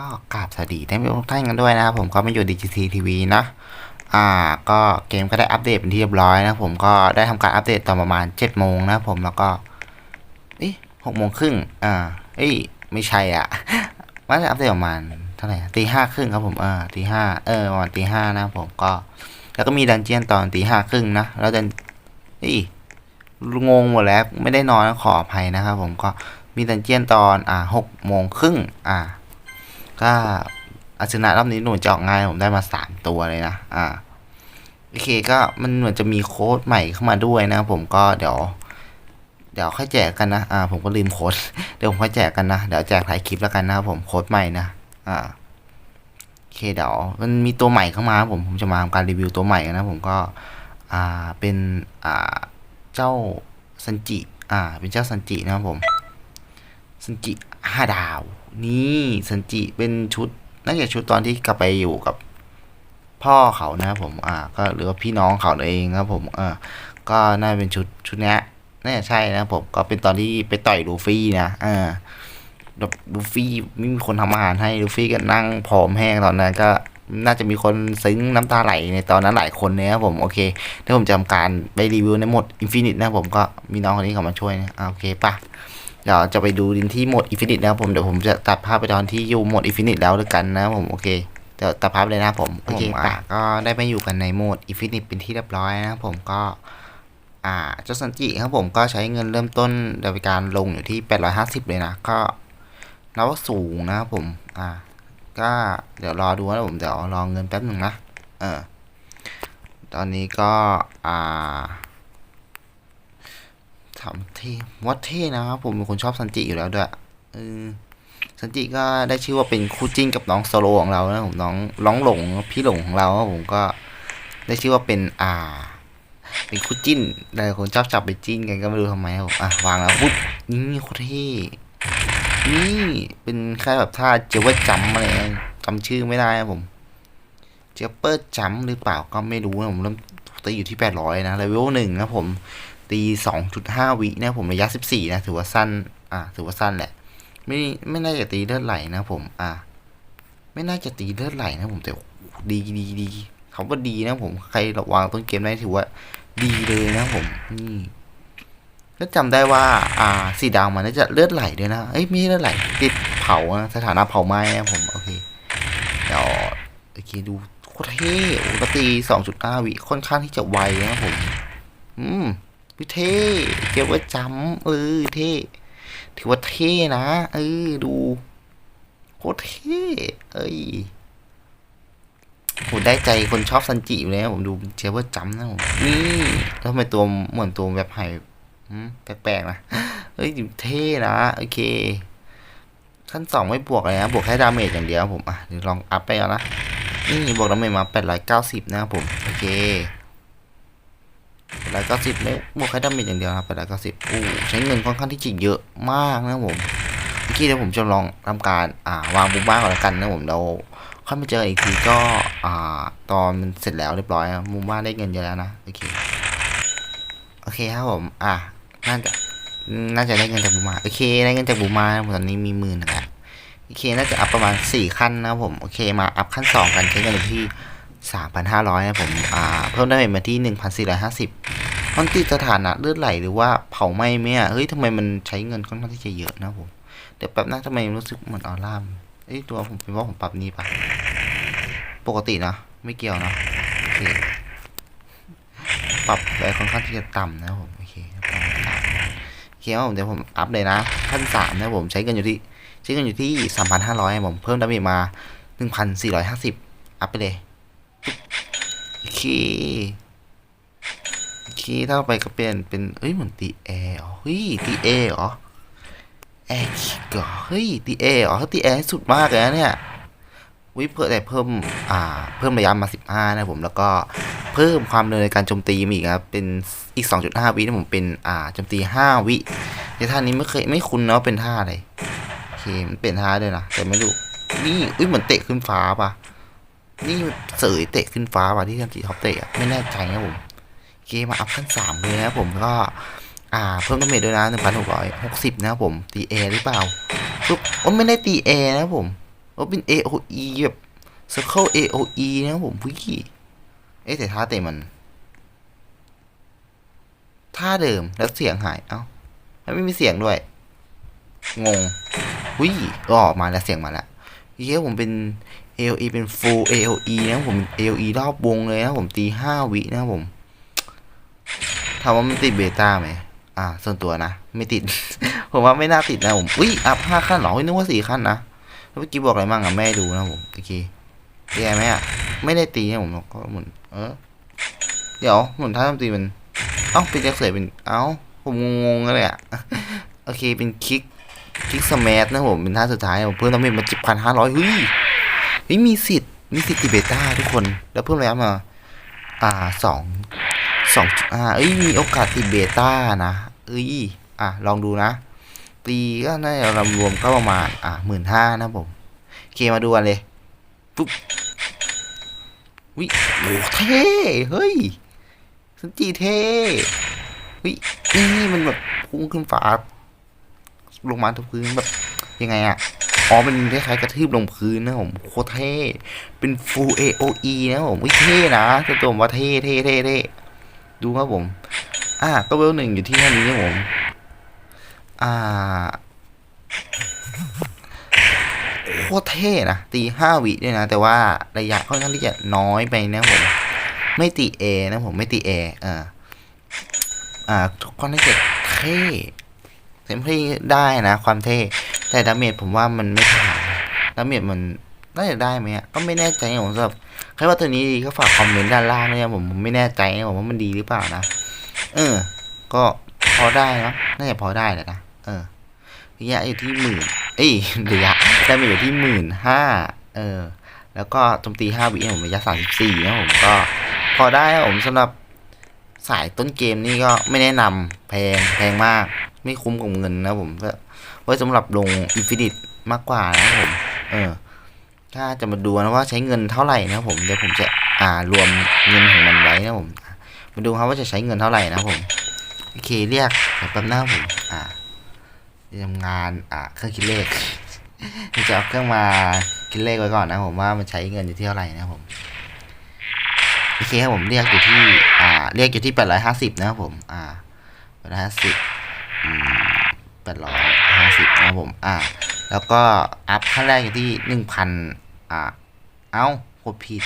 ก็กราบสวัสดีท่านผู้ชมทุกท่านกันด้วยนะครับผมก็มาอยู่ดิจิทีทีวีนะอ่าก็เกมก็ได้อัปเดตเป็นที่เรียบร้อยนะผมก็ได้ทำการอัปเดตตอนประมาณ7จ็ดโมงนะผมแล้วก็เอ๊ะหกโมงครึ่งอ่าเอ้ยไม่ใช่อะมันจะอัปเดตประมาณเท่าไหร่ตีห้าครึ่งครับผมเออตีห้าเออประมาณตีห้านะผมก็ แล้วก็มีดันเจียนตอนตีห้าครึ่งนะแล้วดันเอ้ยงงหมดแล้วไม่ได้นอนขออภัยนะครับผมก็มีดันเจียนตอนอ่าหกโมงครึ่งอ่า ก็อาชนะรอบนี้หนูจะออกง่ายผมได้มาสามตัวเลยนะ อ่า โอเคก็มันเหมือนจะมีโค้ดใหม่เข้ามาด้วยนะ ผมก็เดี๋ยว เดี๋ยวค่อยแจกกันนะ อ่า ผมก็ลืมโค้ด เดี๋ยวผมค่อยแจกกันนะ เดี๋ยวแจกถ่ายคลิปแล้วกันนะครับผมโค้ดใหม่นะ อ่าโอเคเดี๋ยวมันมีตัวใหม่เข้ามาผมผมจะมาทำการรีวิวตัวใหม่กันนะ ผมก็ อ่า เป็น อ่า เจ้าซันจิ อ่า เป็นเจ้าซันจินะครับผมซันจิ ห้าดาว นี่ซันจิเป็นชุดน่าจะชุดตอนที่กลับไปอยู่กับพ่อเขานะครับผม อ่า ก็หรือว่าพี่น้องเขาเองครับผม เออ ก็น่าจะเป็นชุดชุดนี้น่าจะใช่นะครับผม ก็เป็นตอนที่ไปต่อยลูฟี่นะ เออแบบลูฟี่ไม่มีคนทำอาหารให้ลูฟี่ก็นั่งผอมแห้งตอนนั้นก็น่าจะมีคนซึ้งน้ำตาไหลในตอนนั้นหลายคนเลยครับผมโอเคถ้าผมจะทำการไปรีวิวในหมดอินฟินิตนะครับผมก็มีน้องคนนี้เขามาช่วยนะโอเคปะ เดี๋ยวจะไปดูดินที่โหมดอินฟินิตนะครับผมเดี๋ยวผมจะตัดภาพไปตอนที่อยู่โหมดอินฟินิตแล้วด้วยกันนะครับผมโอเคเดี๋ยวตัดภาพเลยนะครับผมโอเคป่ะก็ได้มาอยู่กันในโหมดอินฟินิตเป็นที่เรียบร้อยนะครับผมก็อ่าเจ้าซันจิครับผมก็ใช้เงินเริ่มต้นโดยการลงอยู่ที่ 850 เลยนะ ก็นับว่าสูงนะครับผม อ่า ก็เดี๋ยวรอดูนะผม เดี๋ยวรอเงินแป๊บหนึ่งนะ เออ ตอนนี้ก็ อ่าามเท่ว่าเท่นะครับผมเป็นคนชอบซันจิอยู่แล้วด้วยเออซันจิก็ได้ชื่อว่าเป็นคู่จิ้นกับน้องโซโลของเรานะผมน้องร้องหลงพี่หลงของเราผมก็ได้ชื่อว่าเป็นอ่า เป็นคู่จิ้นหลายคนชอบจับไปจิ้นกันก็ไม่รู้ทำไมครับอะวางแล้วปุ๊บนี่โคตรเท่นี่เป็นแค่แบบท่าเจว่าจัมอะไรจำชื่อไม่ได้ครับผมเจเปอร์จัมหรือเปล่าก็ไม่รู้นะผมเริ่มตีอยู่ที่800นะเลเวลหนึ่งนะผม ตีสองจุดห้าวินะผมระยะสิบสี่นะถือว่าสั้น อ่า ถือว่าสั้นแหละ ไม่ไม่น่าจะตีเลือดไหลนะผม อ่า ไม่น่าจะตีเลือดไหลนะผมแต่ดีดีดีคำว่าดีนะผมใครระวางต้นเกมได้ถือว่า ดีเลยนะผม นี่ก็จำได้ว่า อ่า สีดาวมันน่าจะเลือดไหลด้วยนะ เอ้ยไม่ใช่เลือดไหล ติดเผานะสถานะเผาไหม้นะผม โอเค เดี๋ยวโอเคดูโคตรเท่อ้แล้วตีสองจุดห้าวิค่อนข้างที่จะไวนะผม อืม วิเท่เกียวว่าจำเออเท่ถือว่าเท่นะเออดูโคตรเท่เอ้ยผมได้ใจคนชอบซันจิอยู่แล้วผมดูเจียว่าจำนะผมนี่แล้วทำไมตัวเหมือนตัวแบบไห่แปลกๆนะเฮ้ยเท่นะโอเค ขั้นสองไม่บวกเลยนะบวกแค่ดาเมจอย่างเดียวผมอะเดี๋ยวลองอัพไปเอานะนี่บวกดาเมจมา 890 นะครับผม โอเค แปดร้อยเก้าสิบไม่บวกแค่ดาเมจอย่างเดียวครับแปดร้อยเก้าสิบอู้ใช้เงินค่อนข้างที่จะเยอะมากนะผมเมื่อกี้เดี๋ยวผมจะลองทำการอ่าวางบุมบ้าก่อนละกันนะผมเราค่อยมาเจออีกทีก็อ่าตอนมันเสร็จแล้วเรียบร้อยมุมบ้านได้เงินเยอะแล้วนะโอเคโอเคครับผมอะน่าจะน่าจะได้เงินจากบูมาโอเคได้เงินจากบูมาผมตอนนี้มีหมื่นแล้วโอเคน่าจะอัพประมาณสี่ขั้นนะครับผมโอเคมาอัพขั้นสองกันใช้เงินที่ สามพันห้าร้อยนะผมเพิ่มได้มาที่หนึ่งพันสี่ร้อยห้าสิบมันติดสถานะเลือดไหลหรือว่าเผาไหม้ไหมอะเฮ้ยทำไมมันใช้เงินค่อนข้างที่จะเยอะนะผม เดี๋ยวแป๊บนะทำไมรู้สึกเหมือนออร่ามเอ้ยตัวผมเป็นว่าผมปรับนี้ปะปกตินะ ไม่เกี่ยวนะโอเคปรับไปค่อนข้างที่จะต่ำนะผมโอเคโอเคครับผมเดี๋ยวผมอัพเลยนะขั้นสามนะผมใช้เงินอยู่ที่ใช้เงินอยู่ที่สามพันห้าร้อยผมเพิ่มดาเมจมาหนึ่งพันสี่ร้อยห้าสิบอัพไปเลย คีคีย์เท่าไปก็เป็นเป็นเอ้ยเหมือนตีแอร์อ๋อเฮ้ยตีแอเหรอแอร์กเหรอเฮ้ยตีแอเหรอตีแอร์สุดมากเลยนะเนี่ยวิเพิ่มแต่เพิ่มอ่าเพิ่มระยะมา 15 นะผมแล้วก็เพิ่มความเร็วในการโจมตีมอีกครับเป็นอีก 2.5 วินะผมเป็นอ่าโจมตี 5 วิในท่านี้ไม่เคยไม่คุ้นนะว่าเป็นท่าอะไรโอเคมันเป็นท่าด้วยนะแต่ไม่รู้นี่เอ้ยเหมือนเตะขึ้นฟ้าปะ นี่เสยเตะขึ้นฟ้าปะที่ทันทีท็อปเตะไม่แน่ใจนะผมเกมมาอัพขั้นสามเลยนะผมก็อ่าเพิ่มดาเมจด้วยนะหนึ่งพันหกร้อยหกสิบนะครับผมตีเอหรือเปล่าปุ๊บโอ้ไม่ได้ตีเอนะผมโอ้เป็น AOE แบบ Circle AOE นะครับผมพี่เอ๊ะแต่ท่าเตะมันท่าเดิมแล้วเสียงหาย เอ้าแล้วไม่มีเสียงด้วย งงวิก็ออกมาแล้วเสียงมาแล้วเย้ผมเป็น AOE เป็น full AOE นะผม AOE รอบวงเลยนะผมตีห้าวินะผมถามว่ามันติดเบต้าไหมอ่า ส่วนตัวนะ ไม่ติด ผมว่าไม่น่าติดนะผมอุ้ยอัพห้าขั้นหรอเฮ้ยนึกว่าสี่ขั้นนะแล้วเมื่อกี้บอกอะไรมั่งอะแม่ดูนะผมโอเคแย่ไหมอะ ไม่ได้ตีนะผมก็หมุนเออเดี๋ยวหมุนท่าทำตีมันเอ้าเป็นจะเสยเป็นเอ้าผมงงเลยอะโอเคเป็นคลิกคลิกสมาร์ทนะผมเป็นท่าสุดท้ายผมเพิ่มน้ำเม็ดมาจิบพันห้าร้อยเฮ้ย เฮ้ยมีสิทธิ์มีสิทธิ์ติเบต้าทุกคน แล้วเพิ่มแล้วมา อ่าสองสองอ่าเอ้ยมีโอกาสติเบต้านะเอ้ยอะลองดูนะ ตีก็น่าจะรวมๆก็ประมาณอ่าหมื่นห้านะผมโอเคมาดูกันเลยปุ๊บวิโอ้เท่เฮ้ยสันจีเท่วินี่มันแบบพุ่งขึ้นฟ้าลงมาทุกพื้นแบบยังไงอะ อ๋อเป็นคล้ายๆกระทืบลงพื้นนะผมโคตรเท่เป็น full AOE นะผมวิเท่นะตัวตัวผมว่าเท่เท่เท่เท่ดูครับผม อ่าก็เวลหนึ่งอยู่ที่แค่นี้นะผม อ่าโคตรเท่นะตีห้าวิด้วยนะ แต่ว่าระยะค่อนข้างที่จะน้อยไปนะผมไม่ตีเอนะผมไม่ตีเออ่าอ่าทุกคนน่าจะเท่เต็มที่ได้นะ ความเท่ แต่ดาเมจผมว่ามันไม่ผ่านดาเมจมันน่าจะได้ไหมอะก็ไม่แน่ใจนะผมสำหรับใครว่าตัวนี้ดีก็ฝากคอมเมนต์ด้านล่างด้วยนะผมผมไม่แน่ใจนะผมว่ามันดีหรือเปล่านะเออ ก็พอได้นะน่าจะพอได้แหละนะเออระยะอยู่ที่หมื่นเอ้ยระยะได้มาอยู่ที่หมื่นห้าเออ แล้วก็โจมตีห้าวิผมระยะสามสิบสี่นะผมก็พอได้ครับผมสำหรับสายต้นเกมนี่ก็ไม่แนะนำแพงแพงมาก ไม่คุ้มกับเงินนะผม ไว้สำหรับลงอินฟินิตมากกว่านะครับผมเออถ้าจะมาดูนะว่าใช้เงินเท่าไหร่นะผมเดี๋ยวผมจะอ่ารวมเงินของมันไว้นะผมมาดูครับว่าจะใช้เงินเท่าไหร่นะผมโอเคเรียกแป๊บหน้าผมอ่าทำงานอ่าเครื่องคิดเลขจะเอาเครื่องมาคิดเลขไว้ก่อนนะผมว่ามันใช้เงินอยู่ที่เท่าไหร่นะผมโอเคครับผมเรียกอยู่ที่อ่าเรียกอยู่ที่แปดร้อยห้าสิบนะครับผมอ่าแปดร้อยห้าสิบอืมแปดร้อย ห้าสิบนะครับผมอ่าแล้วก็อัพขั้นแรกอยู่ที่หนึ่งพันอ่าเอ้าโคตรผิด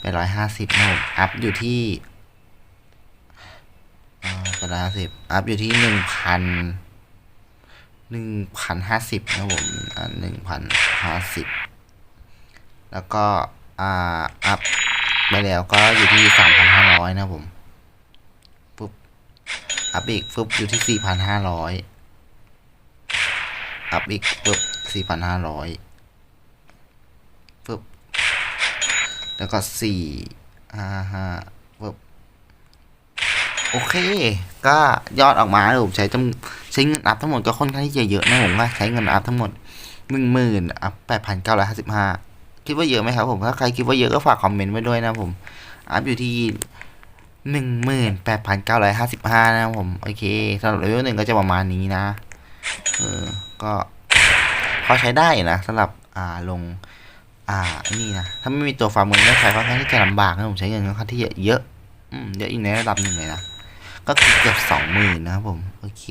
แปดร้อยห้าสิบนะครับผมอัพอยู่ที่อ่าแปร้อยห้าสิบอัพอยู่ที่หนึ่งพันหนึ่งพันห้าสิบนะผมอ่าหนึ่งพันห้าสิบแล้วก็อ่าอัพไปแล้วก็อยู่ที่สามพันห้าร้อยนะผมปุ๊บอัพอีกปุ๊บอยู่ที่สี่พันห้าร้อย อัพอีกปุ๊บสี่พันห้าร้อยปุ๊บแล้วก็สี่ห้าห้าปุ๊บโอเค ก็ยอดออกมาแล้วผมใช้จำใช้เงินอัพทั้งหมดก็ค่อนข้างที่จะเยอะนะผมว่าใช้เงินอัพทั้งหมดหนึ่งหมื่นอัพแปดพันเก้าร้อยห้าสิบห้าคิดว่าเยอะไหมครับผมถ้าใครคิดว่าเยอะก็ฝากคอมเมนต์ไว้ด้วยนะผม อัพอยู่ที่หนึ่งหมื่นแปดพันเก้าร้อยห้าสิบห้านะผม โอเคสำหรับเลเวลหนึ่งก็จะประมาณนี้นะ เออ ก็พอใช้ได้นะสำหรับอ่าลง อ่านี่นะ ถ้าไม่มีตัวฟาร์มเงินก็ใช้ค่อนข้างที่จะลำบากนะผมใช้เงินค่อนข้างที่จะเยอะอืมเยอะอีกในระดับหนึ่งเลยนะ ก็คือเกือบสองหมื่นนะครับผม โอเค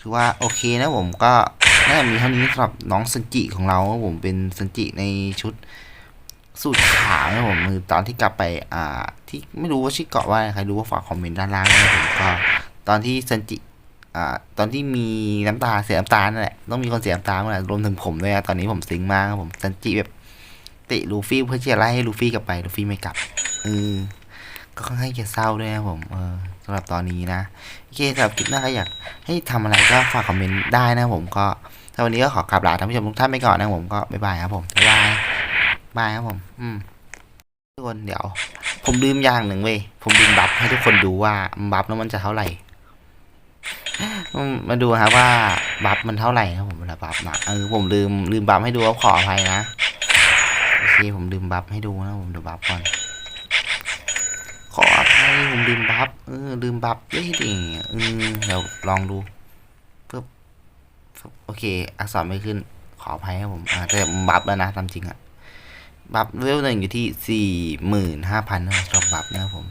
ถือว่าโอเคนะผมก็น่าจะมีเท่านี้สำหรับน้องซันจิของเราครับผมเป็นซันจิในชุดสูตรขาวนะผมคือตอนที่กลับไปอ่าที่ไม่รู้ว่าชื่อเกาะว่าใครรู้ว่าฝากคอมเมนต์ด้านล่างนะผมก็ตอนที่ซันจิ อ่าตอนที่มีน้ำตาเสียน้ำตานั่นแหละต้องมีคนเสียน้ำตาเมื่อไหร่รวมถึงผมด้วยนะตอนนี้ผมซึ้งมากครับผมซันจิแบบตะลูฟี่เพื่อที่จะไล่ให้ลูฟี่กลับไปลูฟี่ไม่กลับเออก็ค่อนข้างจะเศร้าด้วยนะผมเออสำหรับตอนนี้นะโอเคสำหรับคลิปหน้าใครอยากให้ทำอะไรก็ฝากคอมเมนต์ได้นะผมก็ถ้าวันนี้ก็ขอกราบลาท่านผู้ชมทุกท่านไปก่อนนะผมก็บ๊ายบายครับผมบ๊ายบายบายครับผม อืมทุกคนเดี๋ยว ผมลืมอย่างหนึ่งเว้ย ผมลืมบัฟให้ทุกคนดูว่าบัฟแล้วมันจะเท่าไหร่ มาดูครับว่าบัฟมันเท่าไหร่ครับผมเวลาบัฟนะเออผมลืมลืมบัฟให้ดูก็ขออภัยนะโอเคผมลืมบัฟให้ดูนะผมดูบัฟก่อนขออภัยผมลืมบัฟเออลืมบัฟเฮ้ยดิเออเดี๋ยวลองดูปึ๊บปึ๊บโอเค อักษรไม่ขึ้น ขออภัยครับผมอ่าแต่บัฟแล้วนะตามจริงอะบัฟเลเวลหนึ่งอยู่ที่สี่หมื่นห้าพันนะสำหรับบัฟนะครับผม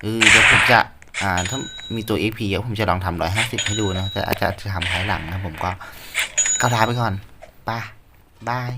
เออเดี๋ยวผมจะ อ่าถ้ามีตัว XP เยอะผมจะลองทำร้อยห้าสิบให้ดูนะแต่อาจจะจะทำภายหลังนะผมก็ก็ลาไปก่อนไป้าบาย